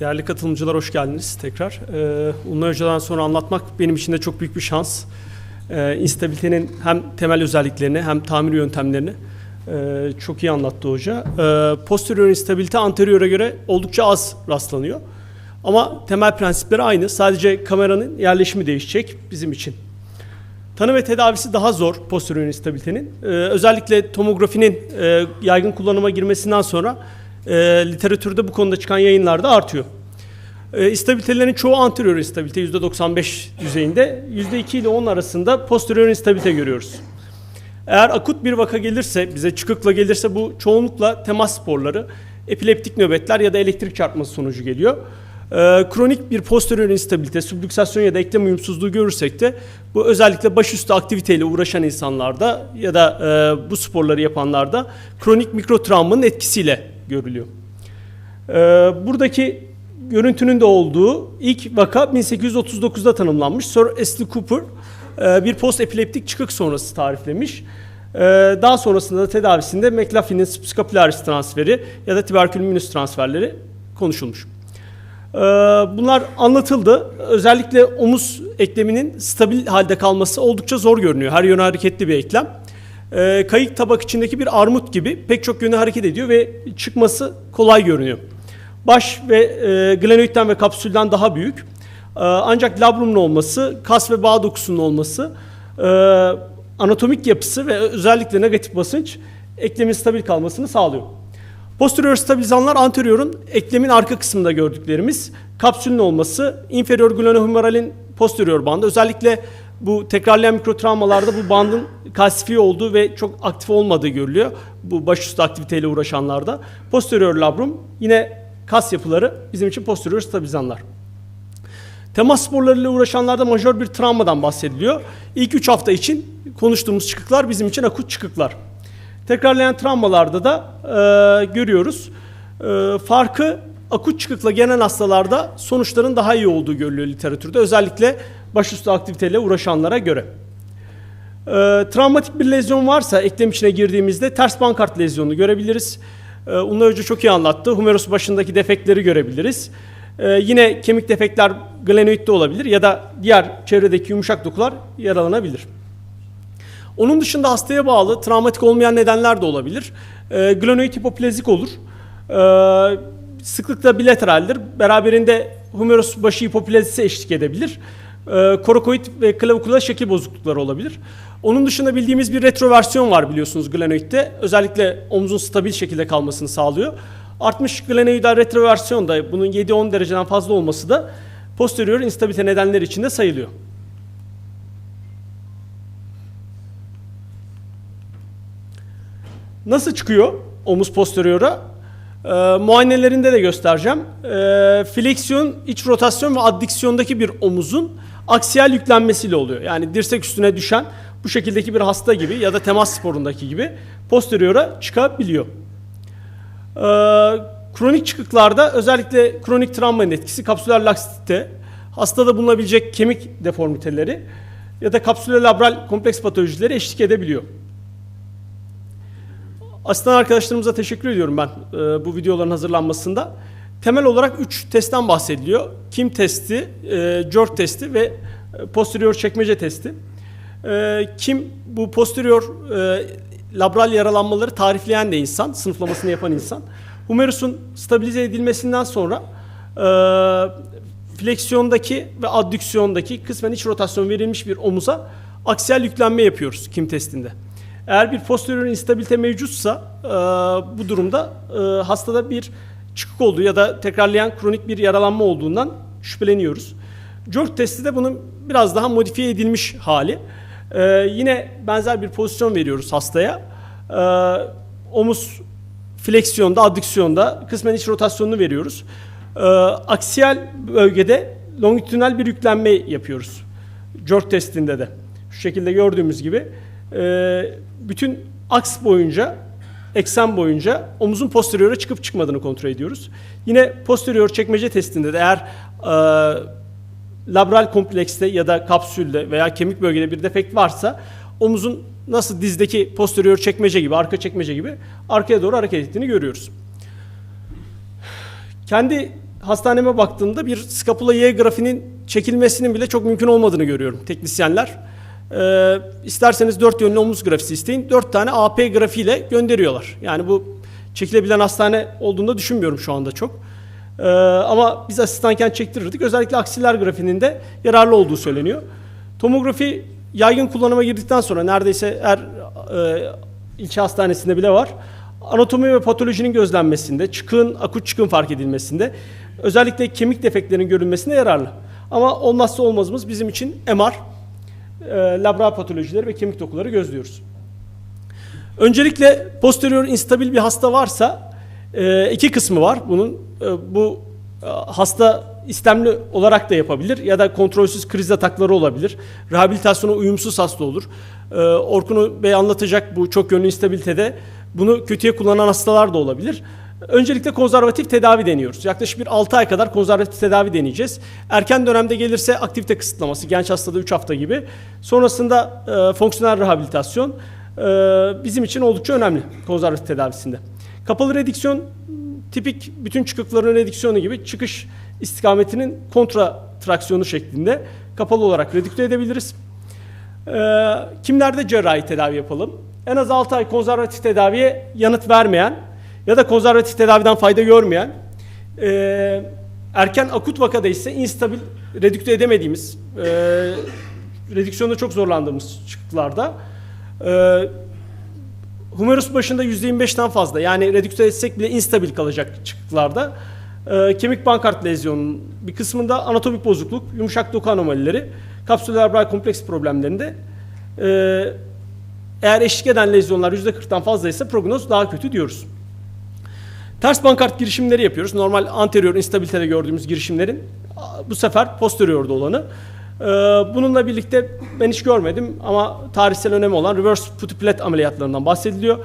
Değerli katılımcılar hoş geldiniz tekrar. Ee, Unlu Hoca'dan sonra anlatmak benim için de çok büyük bir şans. Ee, instabilitenin hem temel özelliklerini hem tamir yöntemlerini e, çok iyi anlattı hoca. Ee, posterior instabilite anteriora göre oldukça az rastlanıyor. Ama temel prensipleri aynı. Sadece kameranın yerleşimi değişecek bizim için. Tanı ve tedavisi daha zor posterior instabilitenin. Ee, özellikle tomografinin e, yaygın kullanıma girmesinden sonra e, literatürde bu konuda çıkan yayınlarda artıyor. E, istabilitelerin çoğu anterior instabilite %95 düzeyinde. %2 ile 10 arasında posterior instabilite görüyoruz. Eğer akut bir vaka gelirse, bize çıkıkla gelirse bu çoğunlukla temas sporları, epileptik nöbetler ya da elektrik çarpması sonucu geliyor. Ee, kronik bir posterior instabilite, subluksasyon ya da eklem uyumsuzluğu görürsek de bu özellikle başüstü aktiviteyle uğraşan insanlarda ya da e, bu sporları yapanlarda kronik mikrotravmanın etkisiyle görülüyor. Ee, buradaki görüntünün de olduğu ilk vaka 1839'da tanımlanmış. Sir Astley Cooper e, bir post epileptik çıkık sonrası tariflemiş. Ee, Daha sonrasında da tedavisinde McLaughlin'in scapularis transferi ya da tuberculum minus transferleri konuşulmuş. Ee, Bunlar anlatıldı. Özellikle omuz ekleminin stabil halde kalması oldukça zor görünüyor. Her yöne hareketli bir eklem. Ee, Kayık tabak içindeki bir armut gibi pek çok yöne hareket ediyor ve çıkması kolay görünüyor. Baş ve e, glenoidden ve kapsülden daha büyük. Ee, Ancak labrumun olması, kas ve bağ dokusunun olması, e, anatomik yapısı ve özellikle negatif basınç eklemin stabil kalmasını sağlıyor. Posterior stabilizanlar anteriorun eklemin arka kısmında gördüklerimiz. Kapsülün olması, inferior glenohumeralin posterior bandı. Özellikle bu tekrarlayan mikrotravmalarda bu bandın kalsifiye olduğu ve çok aktif olmadığı görülüyor. Bu başüstü aktiviteyle uğraşanlarda. Posterior labrum yine kas yapıları bizim için posterior stabilizanlar. Temas sporlarıyla uğraşanlarda majör bir travmadan bahsediliyor. İlk 3 hafta için konuştuğumuz çıkıklar bizim için akut çıkıklar. Tekrarlayan travmalarda da e, görüyoruz. E, farkı akut çıkıkla genel hastalarda sonuçların daha iyi olduğu görülüyor literatürde. Özellikle başüstü aktiviteyle uğraşanlara göre. E, travmatik bir lezyon varsa eklem içine girdiğimizde ters pankart lezyonunu görebiliriz. E, Unla Hoca çok iyi anlattı. Humerus başındaki defektleri görebiliriz. E, yine kemik defektler glenoidde olabilir ya da diğer çevredeki yumuşak dokular yaralanabilir. Onun dışında hastaya bağlı travmatik olmayan nedenler de olabilir. E, glenoid hipoplezik olur. E, sıklıkla bilateraldir. Beraberinde humerus başı hipoplezisi eşlik edebilir. E, korokoid ve klavikula şekil bozuklukları olabilir. Onun dışında bildiğimiz bir retroversiyon var biliyorsunuz glenoidde. Özellikle omuzun stabil şekilde kalmasını sağlıyor. Artmış glenoidal retroversiyon da bunun 7-10 dereceden fazla olması da posterior instabilite nedenleri içinde sayılıyor. Nasıl çıkıyor omuz posteriora? Ee, muayenelerinde de göstereceğim. Ee, fleksiyon, iç rotasyon ve addiksiyondaki bir omuzun aksiyel yüklenmesiyle oluyor. Yani dirsek üstüne düşen bu şekildeki bir hasta gibi ya da temas sporundaki gibi posteriora çıkabiliyor. Ee, kronik çıkıklarda özellikle kronik travmanın etkisi, kapsüler laksite, hastada bulunabilecek kemik deformiteleri ya da kapsüler labral kompleks patolojileri eşlik edebiliyor. Asistan arkadaşlarımıza teşekkür ediyorum ben e, bu videoların hazırlanmasında. Temel olarak 3 testten bahsediliyor. Kim testi, e, George testi ve e, posterior çekmece testi. E, Kim bu posterior e, labral yaralanmaları tarifleyen de insan, sınıflamasını yapan insan. Humerus'un stabilize edilmesinden sonra e, fleksiyondaki ve addüksiyondaki kısmen iç rotasyon verilmiş bir omuza aksiyel yüklenme yapıyoruz Kim testinde. Eğer bir posterior instabilite mevcutsa e, bu durumda e, hastada bir çıkık olduğu ya da tekrarlayan kronik bir yaralanma olduğundan şüpheleniyoruz. George testi de bunun biraz daha modifiye edilmiş hali. E, yine benzer bir pozisyon veriyoruz hastaya. E, omuz fleksiyonda, addiksiyonda kısmen iç rotasyonunu veriyoruz. E, aksiyel bölgede longitudinal bir yüklenme yapıyoruz. George testinde de. Şu şekilde gördüğümüz gibi bütün aks boyunca, eksen boyunca omuzun posteriora çıkıp çıkmadığını kontrol ediyoruz. Yine posterior çekmece testinde de eğer e, labral komplekste ya da kapsülde veya kemik bölgede bir defekt varsa omuzun nasıl dizdeki posterior çekmece gibi, arka çekmece gibi arkaya doğru hareket ettiğini görüyoruz. Kendi hastaneme baktığımda bir skapula Y grafinin çekilmesinin bile çok mümkün olmadığını görüyorum teknisyenler. Ee, isterseniz dört yönlü omuz grafisi isteyin. Dört tane AP grafiğiyle gönderiyorlar. Yani bu çekilebilen hastane olduğunu düşünmüyorum şu anda çok. Ee, ama biz asistanken çektirirdik. Özellikle aksiller grafinin de yararlı olduğu söyleniyor. Tomografi yaygın kullanıma girdikten sonra neredeyse her e, ilçe hastanesinde bile var. Anatomi ve patolojinin gözlenmesinde, çıkığın, akut çıkığın fark edilmesinde, özellikle kemik defektlerinin görülmesinde yararlı. Ama olmazsa olmazımız bizim için MR, e, labral patolojileri ve kemik dokuları gözlüyoruz. Öncelikle posterior instabil bir hasta varsa e, iki kısmı var bunun. E, bu e, hasta istemli olarak da yapabilir ya da kontrolsüz kriz atakları olabilir. Rehabilitasyona uyumsuz hasta olur. E, Orkun Bey anlatacak bu çok yönlü instabilitede bunu kötüye kullanan hastalar da olabilir. Öncelikle konservatif tedavi deniyoruz. Yaklaşık bir 6 ay kadar konservatif tedavi deneyeceğiz. Erken dönemde gelirse aktivite kısıtlaması, genç hastada 3 hafta gibi. Sonrasında e, fonksiyonel rehabilitasyon e, bizim için oldukça önemli konservatif tedavisinde. Kapalı redüksiyon tipik bütün çıkıkların redüksiyonu gibi çıkış istikametinin kontra traksiyonu şeklinde kapalı olarak redükte edebiliriz. Ee, kimlerde cerrahi tedavi yapalım? En az 6 ay konservatif tedaviye yanıt vermeyen ya da konservatif tedaviden fayda görmeyen, e, erken akut vakada ise instabil, redükte edemediğimiz, e, redüksiyonda çok zorlandığımız çıktılarda, e, humerus başında %25'ten fazla yani redükte etsek bile instabil kalacak çıktılarda, e, kemik bankart lezyonunun bir kısmında anatomik bozukluk, yumuşak doku anomalileri, kapsüler labral kompleks problemlerinde e, eğer eşlik eden lezyonlar %40'tan fazlaysa prognoz daha kötü diyoruz. Ters bankart girişimleri yapıyoruz. Normal anterior instabilitede gördüğümüz girişimlerin bu sefer posteriorda olanı. Ee, Bununla birlikte ben hiç görmedim ama tarihsel önemi olan reverse putiplet ameliyatlarından bahsediliyor.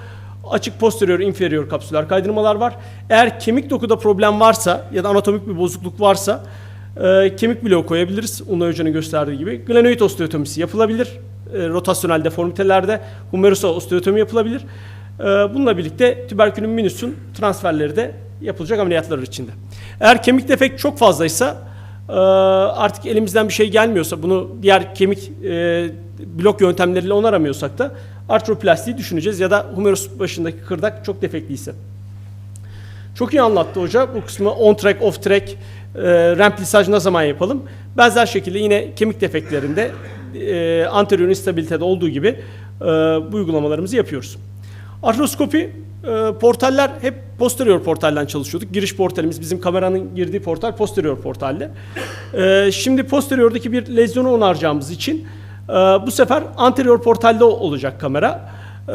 Açık posterior inferior kapsüler kaydırmalar var. Eğer kemik dokuda problem varsa ya da anatomik bir bozukluk varsa e, kemik bloğu koyabiliriz. Unla Hoca'nın gösterdiği gibi. Glenoid osteotomisi yapılabilir. E, rotasyonel deformitelerde humerusa osteotomi yapılabilir. Ee, Bununla birlikte tüberkülün minüsün transferleri de yapılacak ameliyatlar içinde. Eğer kemik defekt çok fazlaysa e, artık elimizden bir şey gelmiyorsa bunu diğer kemik e, blok yöntemleriyle onaramıyorsak da artroplastiği düşüneceğiz ya da humerus başındaki kırdak çok defektliyse. Çok iyi anlattı hoca. Bu kısmı on track, off track, e, ramp ne zaman yapalım? Benzer şekilde yine kemik defektlerinde anterior instabilitede olduğu gibi bu uygulamalarımızı yapıyoruz. Artroskopi e, portaller hep posterior portalden çalışıyorduk. Giriş portalimiz bizim kameranın girdiği portal posterior portalle. E, şimdi posteriordaki bir lezyonu onaracağımız için e, bu sefer anterior portalde olacak kamera. E,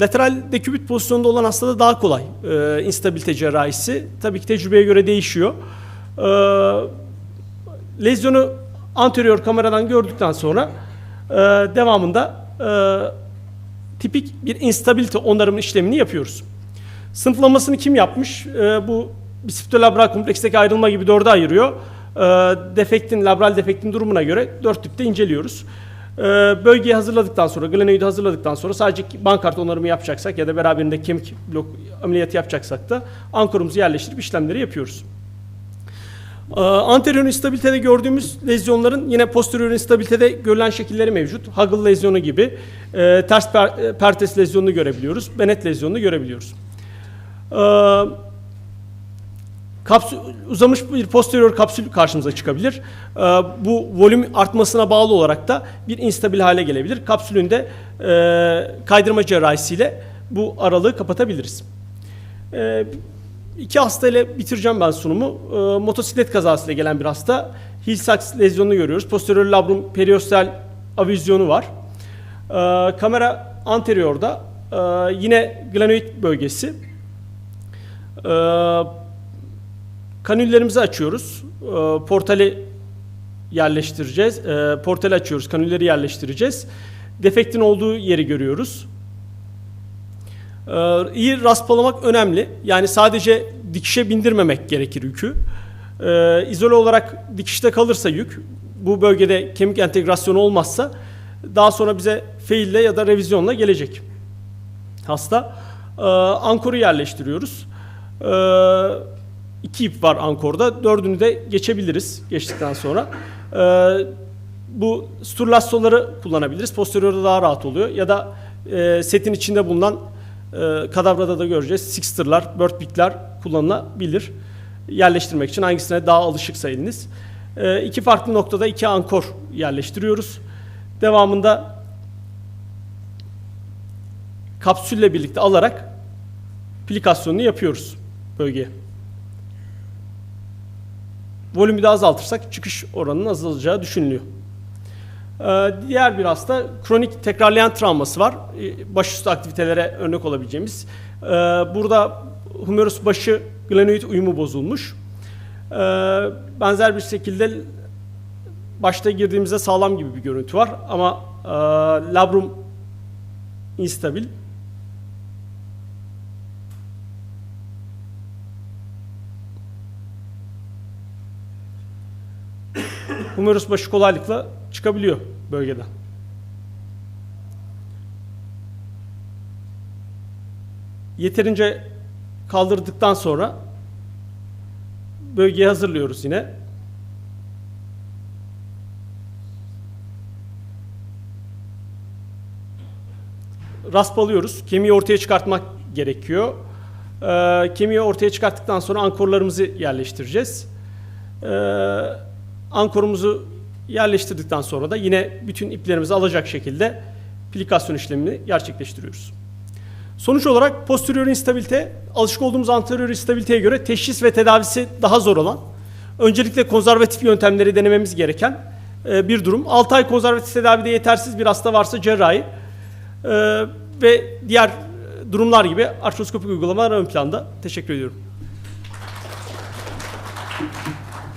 lateral dekübit pozisyonunda olan hastada daha kolay e, instabilite cerrahisi. Tabii ki tecrübeye göre değişiyor. E, lezyonu anterior kameradan gördükten sonra e, devamında e, tipik bir instabilite onarım işlemini yapıyoruz. Sınıflamasını kim yapmış? E, bu bisiптolabral kompleksteki ayrılma gibi dörde ayırıyor. E, defektin, labral defektin durumuna göre dört tipte inceliyoruz. E, bölgeyi hazırladıktan sonra, glenoidi hazırladıktan sonra sadece bankart onarımı yapacaksak ya da beraberinde kemik blok ameliyatı yapacaksak da ankorumuzu yerleştirip işlemleri yapıyoruz. Ee, Anterior instabilitede gördüğümüz lezyonların yine posterior instabilitede görülen şekilleri mevcut. Huggle lezyonu gibi e, ters per, e, pertes lezyonunu görebiliyoruz. Bennett lezyonunu görebiliyoruz. Ee, kapsül, uzamış bir posterior kapsül karşımıza çıkabilir. Ee, bu volüm artmasına bağlı olarak da bir instabil hale gelebilir. Kapsülün de e, kaydırma cerrahisiyle bu aralığı kapatabiliriz. Ee, İki hasta ile bitireceğim ben sunumu. E, motosiklet kazasıyla gelen bir hasta. Hill-Sachs lezyonunu görüyoruz. Posterior labrum periostal avizyonu var. E, kamera anteriorda. E, yine glenoid bölgesi. E, kanüllerimizi açıyoruz. E, portali yerleştireceğiz. E, portali açıyoruz. Kanülleri yerleştireceğiz. Defektin olduğu yeri görüyoruz. Ee, iyi rastlamamak önemli. Yani sadece dikişe bindirmemek gerekir yükü. Ee, izole olarak dikişte kalırsa yük, bu bölgede kemik entegrasyonu olmazsa daha sonra bize faille ya da revizyonla gelecek hasta. Ee, ankoru yerleştiriyoruz. Ee, iki ip var ankorda. Dördünü de geçebiliriz geçtikten sonra. E, bu sturlassoları kullanabiliriz. Posteriorda daha rahat oluyor. Ya da e, setin içinde bulunan e, kadavrada da göreceğiz. Sixter'lar, birdpick'ler kullanılabilir. Yerleştirmek için hangisine daha alışıksa eliniz. E, iki farklı noktada iki ankor yerleştiriyoruz. Devamında kapsülle birlikte alarak plikasyonunu yapıyoruz bölgeye. Volümü de azaltırsak çıkış oranının azalacağı düşünülüyor. Ee, Diğer bir hasta kronik tekrarlayan travması var. Ee, Başüstü aktivitelere örnek olabileceğimiz. Ee, Burada humerus başı glenoid uyumu bozulmuş. Benzer bir şekilde başta girdiğimizde sağlam gibi bir görüntü var ama e, labrum instabil. Humerus başı kolaylıkla çıkabiliyor bölgeden. Yeterince kaldırdıktan sonra bölgeyi hazırlıyoruz yine. Raspalıyoruz. Kemiği ortaya çıkartmak gerekiyor. Ee, kemiği ortaya çıkarttıktan sonra ankorlarımızı yerleştireceğiz. Ee, ankorumuzu yerleştirdikten sonra da yine bütün iplerimizi alacak şekilde plikasyon işlemini gerçekleştiriyoruz. Sonuç olarak posterior instabilite, alışık olduğumuz anterior instabiliteye göre teşhis ve tedavisi daha zor olan, öncelikle konservatif yöntemleri denememiz gereken e, bir durum. 6 ay konservatif tedavide yetersiz bir hasta varsa cerrahi e, ve diğer durumlar gibi artroskopik uygulamalar ön planda. Teşekkür ediyorum.